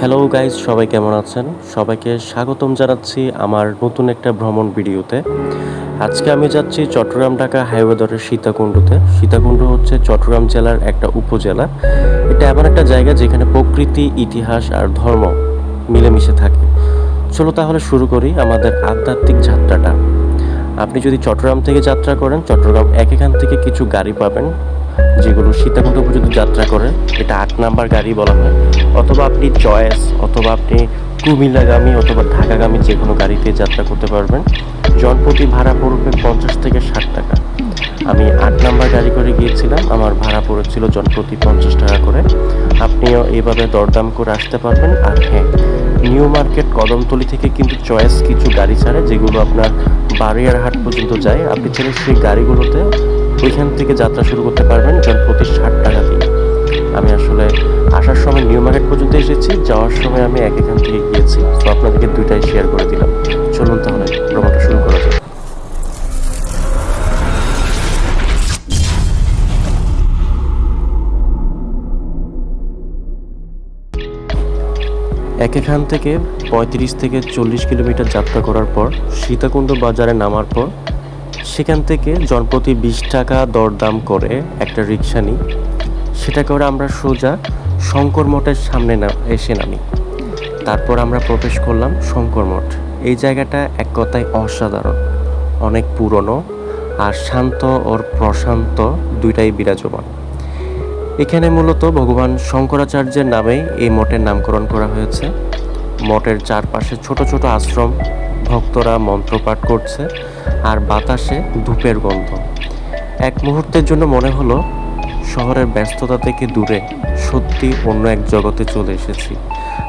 Hello guys সবাই কেমন আছেন? সবাইকে স্বাগতম জানাচ্ছি আমার নতুন একটা ভ্রমণ ভিডিওতে। আজকে আমি যাচ্ছি চট্টগ্রাম ঢাকা হাইওয়ে ধরে সীতাকুণ্ডতে। সীতাকুণ্ড হচ্ছে চট্টগ্রাম জেলার একটা উপজেলা। এটা এমন একটা জায়গা যেখানে প্রকৃতি, ইতিহাস আর ধর্ম মিলেমিশে থাকে। চলো তাহলে শুরু করি আমাদের আধ্যাত্মিক যাত্রাটা। আপনি যদি চট্টগ্রাম থেকে যাত্রা করেন, চট্টগ্রাম এক এখান থেকে কিছু গাড়ি পাবেন। যেগুলো সীতাকুণ্ড পর্যন্ত যাত্রা করে, এটা আট নাম্বার গাড়ি বলা হয়। অথবা আপনি চয়েস অথবা আপনি কুমিল্লাগামী অথবা ঢাকাগামী যে কোনো গাড়িতে যাত্রা করতে পারবেন। জনপ্রতি ভাড়া পড়বে পঞ্চাশ থেকে ষাট টাকা। আমি আট নাম্বার গাড়ি করে গিয়েছিলাম, আমার ভাড়া পড়েছিল জনপ্রতি পঞ্চাশ টাকা করে। আপনিও এইভাবে দরদাম করে আসতে পারবেন। আর হ্যাঁ নিউ মার্কেট কদমতলি থেকে কিন্তু চয়েস কিছু গাড়ি ছাড়ে, যেগুলো আপনার বারিয়ারহাট পর্যন্ত যায়। আপনি চাইলে সেই গাড়িগুলোতে ওইখান থেকে যাত্রা শুরু করতে পারবেন জনপ্রতি ষাট টাকা দিয়ে আমি আসলে আসার সময় নিউ মার্কেট পর্যন্ত এসেছি, যাওয়ার সময় আমি এক এখান থেকে গিয়েছি। তো আপনাদেরকে দুইটাই শেয়ার করে দিলাম। চলুন তাহলে ভ্রমণটা শুরু করা যাক। এক এখান থেকে পঁয়ত্রিশ থেকে চল্লিশ কিলোমিটার যাত্রা করার পর সীতাকুণ্ড বাজারে নামার পর সেখান থেকে জনপ্রতি বিশ টাকা দরদাম করে একটা রিক্সা নিই। সেটা করে আমরা সোজা শঙ্কর মঠের সামনে না, এসে নামি। তারপর আমরা প্রবেশ করলাম শঙ্কর মঠ। এই জায়গাটা এক কথায় অসাধারণ। অনেক পুরনো আর শান্ত ওর প্রশান্ত দুইটাই বিরাজমান। এখানে মূলত ভগবান শঙ্করাচার্যের নামেই এই মঠের নামকরণ করা হয়েছে। মঠের চারপাশে ছোট ছোট আশ্রম ভক্তরা মন্ত্রপাঠ করছে আর বাতাসে ধূপের গন্ধ। এক মুহূর্তের জন্য মনে হলো শহরের ব্যস্ততা থেকে দূরে সত্যি অন্য এক জগতে চলে এসেছি।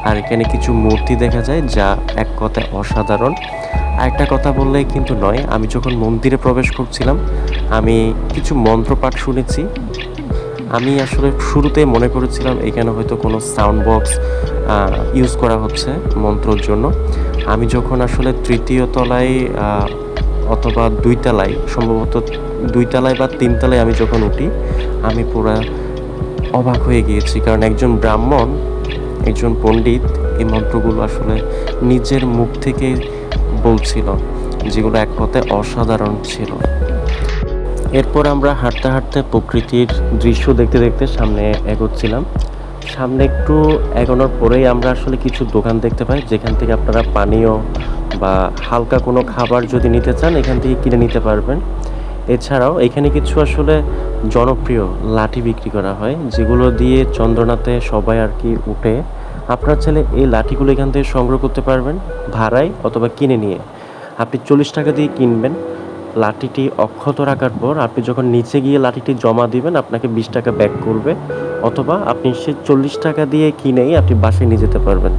আর এখানে কিছু মূর্তি দেখা যায় যা এক কথায় অসাধারণ। আরেকটা কথা বললেই কিন্তু নয়, আমি যখন মন্দিরে প্রবেশ করছিলাম, আমি কিছু মন্ত্রপাঠ শুনেছি। আমি আসলে শুরুতে মনে করেছিলাম এখানে হয়তো কোনো সাউন্ড বক্স ইউজ করা হচ্ছে মন্ত্রর জন্য। আমি যখন আসলে তৃতীয় তলায় অথবা দুই তলায়, সম্ভবত দুই তলায় বা তিন তলায় আমি যখন উঠি, আমি পুরা অবাক হয়ে গিয়েছি। কারণ একজন ব্রাহ্মণ, একজন পণ্ডিত এই মন্ত্রগুলো আসলে নিজের মুখ থেকে বলছিল, যেগুলো এক কথায় অসাধারণ ছিল। এরপর আমরা হাঁটতে হাঁটতে প্রকৃতির দৃশ্য দেখতে দেখতে সামনে এগোচ্ছিলাম। সামনে একটু এগোনোর পরেই আমরা আসলে কিছু দোকান দেখতে পাই, যেখান থেকে আপনারা পানীয় বা হালকা কোনো খাবার যদি নিতে চান, এখান থেকে কিনে নিতে পারবেন। এছাড়াও এখানে কিছু আসলে জনপ্রিয় লাঠি বিক্রি করা হয়, যেগুলো দিয়ে চন্দ্রনাথে সবাই আর কি উঠে। আপনার ছেলে এই লাঠিগুলো এখান থেকে সংগ্রহ করতে পারবেন, ভাড়ায় অথবা কিনে নিয়ে। আপনি চল্লিশ টাকা দিয়ে কিনবেন। লাঠিটি অক্ষত রাখার পর আপনি যখন নিচে গিয়ে লাঠিটি জমা দিবেন, আপনাকে বিশ টাকা ব্যাক করবে, অথবা আপনি সে চল্লিশ টাকা দিয়ে কিনেই আপনি বাসে নিয়ে যেতে পারবেন।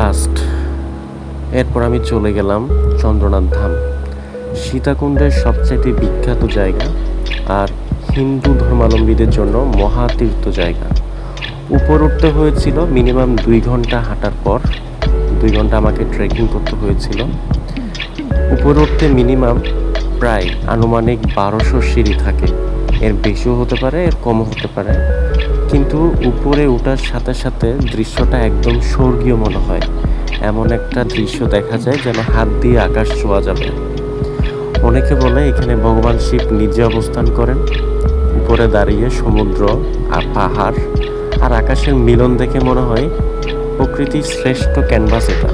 লাস্ট এরপর আমি চলে গেলাম চন্দ্রনাথ ধাম। সীতাকুণ্ডের সবচাইতে বিখ্যাত জায়গা, আর হিন্দু ধর্মাবলম্বীদের জন্য মহাতীর্থ জায়গা। উপর উঠতে হয়েছিল মিনিমাম দুই ঘণ্টা হাঁটার পর। দুই ঘণ্টা আমাকে ট্রেকিং করতে হয়েছিল। উপরে উঠতে মিনিমাম প্রায় আনুমানিক বারোশো সিঁড়ি থাকে। এর বেশিও হতে পারে, এর কমও হতে পারে। কিন্তু উপরে ওঠার সাথে সাথে দৃশ্যটা একদম স্বর্গীয় মনে হয়। এমন একটা দৃশ্য দেখা যায় যেন হাত দিয়ে আকাশ ছোঁয়া যাবে। অনেকে বলে এখানে ভগবান শিব নিজে অবস্থান করেন। উপরে দাঁড়িয়ে সমুদ্র আর পাহাড় আর আকাশের মিলন দেখে মনে হয় প্রকৃতির শ্রেষ্ঠ ক্যানভাস এটা।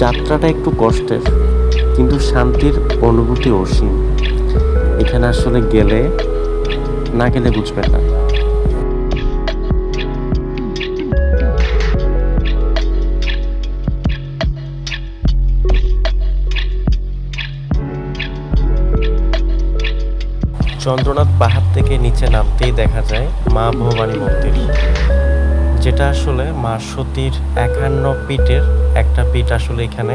যাত্রাটা একটু কষ্টের, কিন্তু শান্তির অনুভূতি অসীম। এখানে আসলে গেলে না গেলে বুঝবেন না। চন্দ্রনাথ পাহাড় থেকে নিচে নামতেই দেখা যায় মা ভবানী মন্দির, যেটা আসলে মা সতীর একান্ন পীঠের একটা পীঠ আসলে এখানে।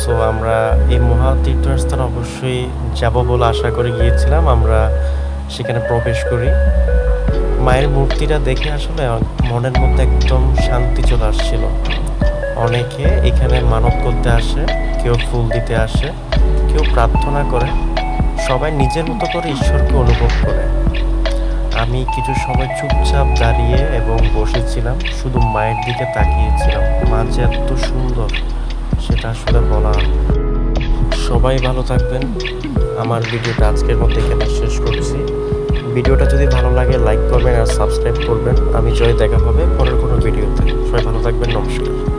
সো আমরা এই মহা তীর্থস্থান অবশ্যই যাব বলে আশা করে গিয়েছিলাম, আমরা সেখানে প্রবেশ করি। মায়ের মূর্তিটা দেখে আসলে মনের মধ্যে একদম শান্তি চলে আসছিল। অনেকে এখানে মানত করতে আসে, কেউ ফুল দিতে আসে, কেউ প্রার্থনা করে। সবাই নিজের মতো করে ঈশ্বরকে অনুভব করে। আমি কিছু সময় চুপচাপ দাঁড়িয়ে এবং বসেছিলাম, শুধু মায়ের দিকে তাকিয়েছিলাম। মা যে এত সুন্দর, সেটা আসলে বলা সবাই ভালো থাকবেন। আমার ভিডিওটা আজকের মধ্যে এখানে শেষ করছি। ভিডিওটা যদি ভালো লাগে লাইক করবেন আর সাবস্ক্রাইব করবেন। আমি জয় দেখা হবে পরের কোনো ভিডিওতে। সবাই ভালো থাকবেন, নমস্কার।